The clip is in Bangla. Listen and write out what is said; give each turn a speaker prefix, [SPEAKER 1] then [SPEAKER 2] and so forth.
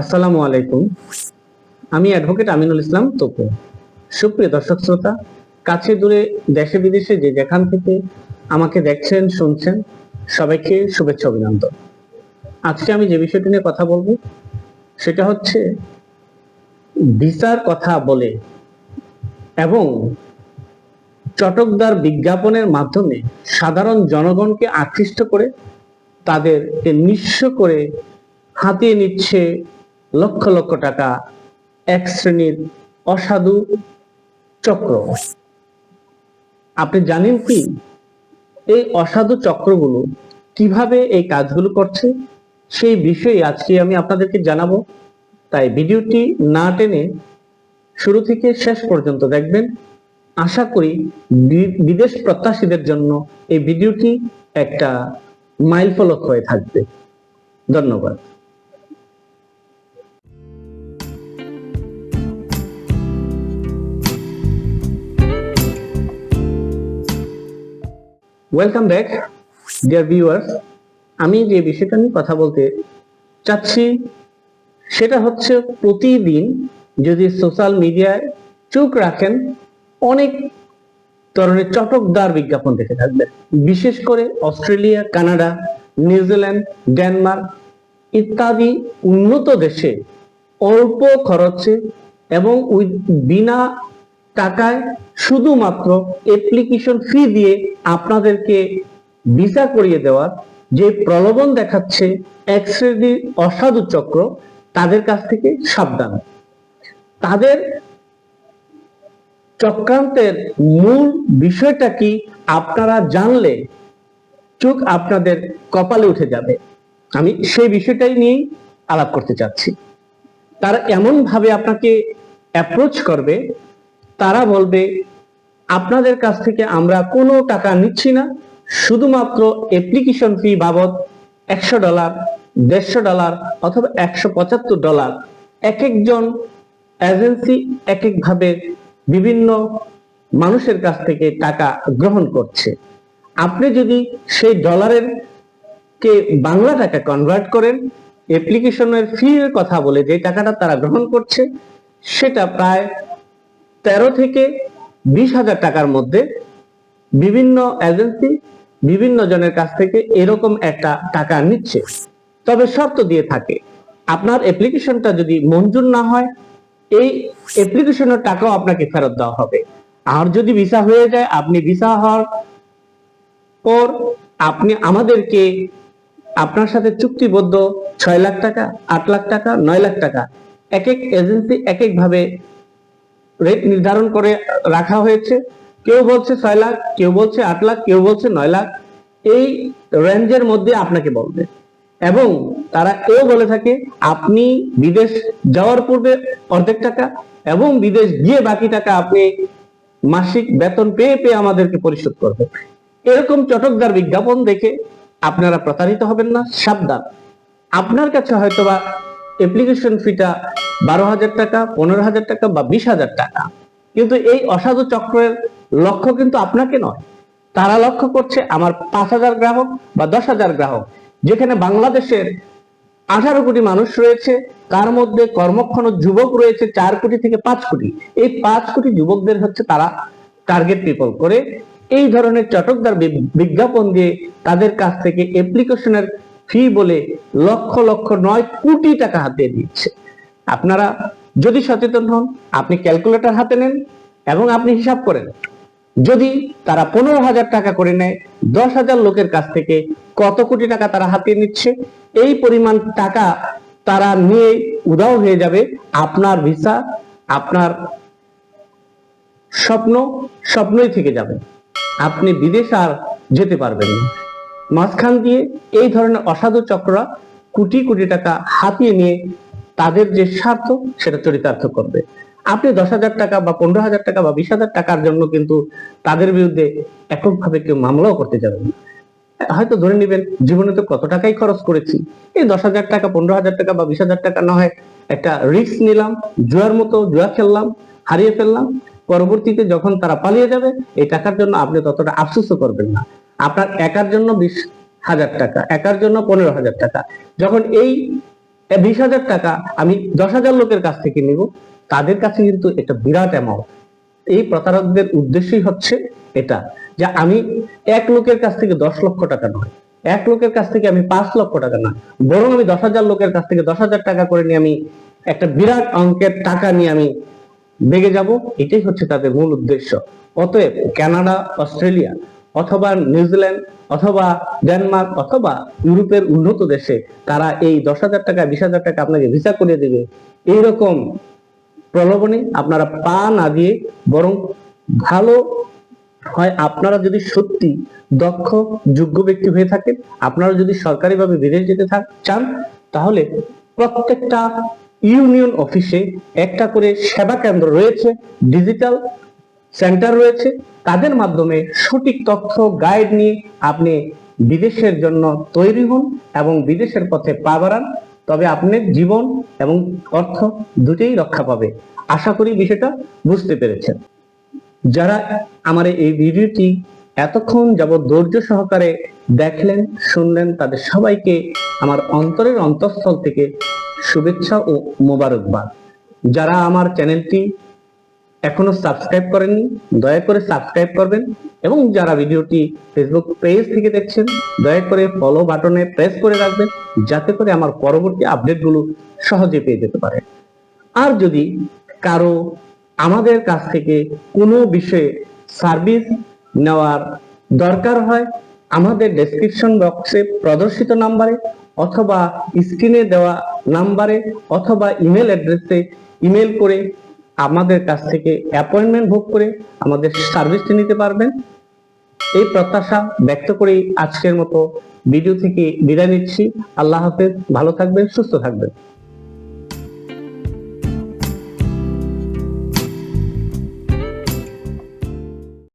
[SPEAKER 1] আসসালামু আলাইকুম। আমি অ্যাডভোকেট আমিনুল ইসলাম তপু। সুপ্রিয় দর্শক শ্রোতা, কাছে দূরে দেশে বিদেশে যে যেখান থেকে আমাকে দেখছেন, শুনছেন, সবাইকে শুভেচ্ছা অভিনন্দন। আজকে আমি যে বিষয়টি নিয়ে কথা বলব, সেটা হচ্ছে ভিসার কথা বলে এবং চটকদার বিজ্ঞাপনের মাধ্যমে সাধারণ জনগণকে আকৃষ্ট করে তাদেরকে নিঃস্ব করে হাতিয়ে নিচ্ছে লক্ষ লক্ষ টাকা এক শ্রেণির অসাধু চক্র। আপনি জানেন কি? এই অসাধু চক্রগুলো কীভাবে এই কাজগুলো করছে? সেই বিষয়ে আজকে আমি আপনাদেরকে জানাব। তাই ভিডিওটি না টেনে শুরু থেকে শেষ পর্যন্ত দেখবেন। আশা করি বিদেশ প্রত্যাশীদের জন্য এই ভিডিওটি একটা মাইল ফলক হয়ে থাকবে। ধন্যবাদ। ওয়েলকাম ব্যাক ডিয়ার ভিউয়ার্স আমি যে বিষয়টা নিয়ে কথা বলতে চাচ্ছি, সেটা হচ্ছে প্রতিদিন যদি সোশ্যাল মিডিয়ায় চোখ রাখেন, অনেক ধরনের চটকদার বিজ্ঞাপন দেখে থাকবেন। বিশেষ করে অস্ট্রেলিয়া, কানাডা, নিউজিল্যান্ড, ডেনমার্ক ইত্যাদি উন্নত দেশে অল্প খরচে এবং বিনা টাকায় শুধুমাত্র অ্যাপ্লিকেশন ফি দিয়ে আপনাদেরকে ভিসা করিয়ে দেওয়ার যে প্রলোভন দেখাচ্ছে এক শ্রেণির অসাধু চক্র, তাদের কাছ থেকে সাবধান। তাদের চক্রান্তের মূল বিষয়টা কি আপনারা জানলে চোখ আপনাদের কপালে উঠে যাবে। আমি সেই বিষয়টাই নিয়েই আলাপ করতে চাচ্ছি। তারা এমন ভাবে আপনাকে অ্যাপ্রোচ করবে তারা বলবে, আপনাদের কাছ থেকে আমরা কোনো টাকা নিচ্ছি না। শুধুমাত্র অ্যাপ্লিকেশন ফি বাবদ একশো ডলার দেড়শো ডলার অথবা একশো পঁচাত্তর ডলার এক একজন এজেন্সি এক একভাবে বিভিন্ন মানুষের কাছ থেকে টাকা গ্রহণ করছে। আপনি যদি সেই ডলারের কে বাংলা টাকা কনভার্ট করেন অ্যাপ্লিকেশনের ফি কথা বলে যে টাকাটা তারা গ্রহণ করছে, সেটা প্রায় তেরো থেকে বিশ হাজার টাকার মধ্যে বিভিন্ন এজেন্সি বিভিন্ন জনের কাছ থেকে এরকম একটা টাকা নিচ্ছে। তবে শর্ত দিয়ে থাকে, আপনার অ্যাপ্লিকেশনটা যদি মঞ্জুর না হয়, এই অ্যাপ্লিকেশনের টাকাও আপনাকে ফেরত দেওয়া হবে। আর যদি ভিসা হয়ে যায়, আপনি ভিসা হওয়ার পর আপনি আমাদেরকে আপনার সাথে চুক্তিবদ্ধ ছয় লাখ টাকা, আট লাখ টাকা, নয় লাখ টাকা এক এক এজেন্সি এক এক ভাবে রেট নির্ধারণ করে রাখা হয়েছে। কেউ বলছে ছয় লাখ, কেউ বলছে আট লাখ, কেউ বলছে নয় লাখ। এই রেঞ্জের মধ্যে আপনাকে বলবে। এবং তারা এও বলে থাকে, আপনি বিদেশ যাওয়ার পূর্বে অর্ধেক টাকা এবং বিদেশ গিয়ে বাকি টাকা আপনি মাসিক বেতন পেয়ে পেয়ে আমাদেরকে পরিশোধ করবে এরকম চটকদার বিজ্ঞাপন দেখে আপনারা প্রতারিত হবেন না, সাবধান। আপনার কাছে হয়তোবা অ্যাপ্লিকেশন ফিটা বারো হাজার টাকা, পনেরো হাজার টাকা বা বিশ হাজার টাকা। কিন্তু এই অসাধু চক্রের লক্ষ্য কিন্তু আপনাকে নয়। তারা লক্ষ্য করছে আমার পাঁচ হাজার গ্রাহক বা দশ হাজার গ্রাহক, যেখানে বাংলাদেশের আঠারো কোটি মানুষ রয়েছে, তার মধ্যে কর্মক্ষণ যুবক রয়েছে চার কোটি থেকে পাঁচ কোটি। এই পাঁচ কোটি যুবকদের হচ্ছে তারা টার্গেট পিপল করে। এই ধরনের চটকদার বিজ্ঞাপন দিয়ে তাদের কাছ থেকে অ্যাপ্লিকেশনের ফি বলে লক্ষ লক্ষ নয় কোটি টাকা হাতিয়ে দিচ্ছে। আপনারা যদি সচেতন হন, আপনি ক্যালকুলেটর হাতে নেন এবং আপনি হিসাব করেন। যদি তারা পনেরো হাজার টাকা করে নেয়, দশ হাজার লোকের কাছ থেকে কত কোটি টাকা তারা হাতিয়ে নিচ্ছে? এই পরিমাণ টাকা তারা নিয়ে উদাও হয়ে যাবে আপনার ভিসা, আপনার স্বপ্ন, স্বপ্নই থেকে যাবে। আপনি বিদেশ আর যেতে পারবেন না। মাঝখান দিয়ে এই ধরনের অসাধু চক্ররা কোটি কোটি টাকা হাতিয়ে নিয়ে তাদের যে স্বার্থ, সেটা চরিতার্থ করবে। আপনি দশ হাজার টাকা বা পনেরো হাজার টাকা বা বিশ হাজার টাকার জন্য কিন্তু তাদের বিরুদ্ধে এককভাবে কেউ মামলাও করতে যাবেন হয়তো ধরে নেবেন, জীবনে তো কত টাকাই খরচ করেছি। এই দশ হাজার টাকা, পনেরো হাজার টাকা বা বিশ হাজার টাকা না হয় একটা রিস্ক নিলাম, জুয়ার মতো জুয়া খেললাম, হারিয়ে ফেললাম, পরবর্তীতে যখন তারা পালিয়ে যাবে, এই টাকার জন্য আপনি ততটা আফসোসও করবেন না। আপনার একার জন্য বিশ হাজার টাকা, একার জন্য পনেরো হাজার টাকা। যখন এই বিশ হাজার টাকা আমি দশ হাজার লোকের কাছ থেকে নিব, তাদের কাছে কিন্তু এটা বিরাট অ্যামাউন্ট এই প্রতারকদের উদ্দেশ্যই হচ্ছে এটা, যে আমি এক লোকের কাছ থেকে দশ লক্ষ টাকা নয়, এক লোকের কাছ থেকে আমি পাঁচ লক্ষ টাকা না বরং আমি দশ হাজার লোকের কাছ থেকে দশ হাজার টাকা করে নিয়ে আমি একটা বিরাট অঙ্কের টাকা নিয়ে আমি বেগে যাব, এটাই হচ্ছে তাদের মূল উদ্দেশ্য। অতএব কানাডা, অস্ট্রেলিয়া অথবা নিউজিল্যান্ড অথবা ডেনমার্ক, অথবা ইউরোপের উন্নত দেশে তারা এই দশ হাজার টাকা, বিশ হাজার টাকা আপনাকে ভিসা করে দেবে। এইরকম প্রলোভনে আপনারা পা না দিয়ে বরং ভালো হয় আপনারা যদি সত্যি দক্ষ, যোগ্য ব্যক্তি হয়ে থাকেন, আপনারা যদি সরকারিভাবে বিদেশ যেতে চান, তাহলে প্রত্যেকটা ইউনিয়ন অফিসে একটা করে সেবা কেন্দ্র রয়েছে ডিজিটাল সেন্টার রয়েছে। তাদের মাধ্যমে সঠিক তথ্য গাইড নিয়ে আপনি বিদেশের জন্য তৈরি হন এবং বিদেশের পথে পা বাড়ান। তবে আপনার জীবন এবং অর্থ দুটোই রক্ষা পাবে। আশা করি বিষয়টা বুঝতে পেরেছেন। যারা আমার এই ভিডিওটি এতক্ষণ যাবৎ ধৈর্য সহকারে দেখলেন, শুনলেন, তাদের সবাইকে আমার অন্তরের অন্তঃস্থল থেকে শুভেচ্ছা ও মোবারকবাদ। যারা আমার চ্যানেলটি এখনও সাবস্ক্রাইব করেননি, দয়া করে সাবস্ক্রাইব করবেন এবং যারা ভিডিওটি ফেসবুক পেজ থেকে দেখছেন, দয়া করে ফলো বাটনে প্রেস করে রাখবেন, যাতে করে আমার পরবর্তী আপডেটগুলো সহজে পেয়ে যেতে পারে। আর যদি কারও আমাদের কাছ থেকে কোনো বিষয়ে সার্ভিস নেওয়ার দরকার হয়, আমাদের ডেসক্রিপশন বক্সে প্রদর্শিত নাম্বারে অথবা স্ক্রিনে দেওয়া নাম্বারে অথবা ইমেল অ্যাড্রেসে ইমেল করে আমাদের কাছ থেকে অ্যাপয়েন্টমেন্ট ভোগ করে আমাদের সার্ভিসটি নিতে পারবেন। এই প্রত্যাশা ব্যক্ত করেই আজকের মতো ভিডিও থেকে বিদায় নিচ্ছি। আল্লাহ হাফেজ, ভালো থাকবেন, সুস্থ থাকবেন।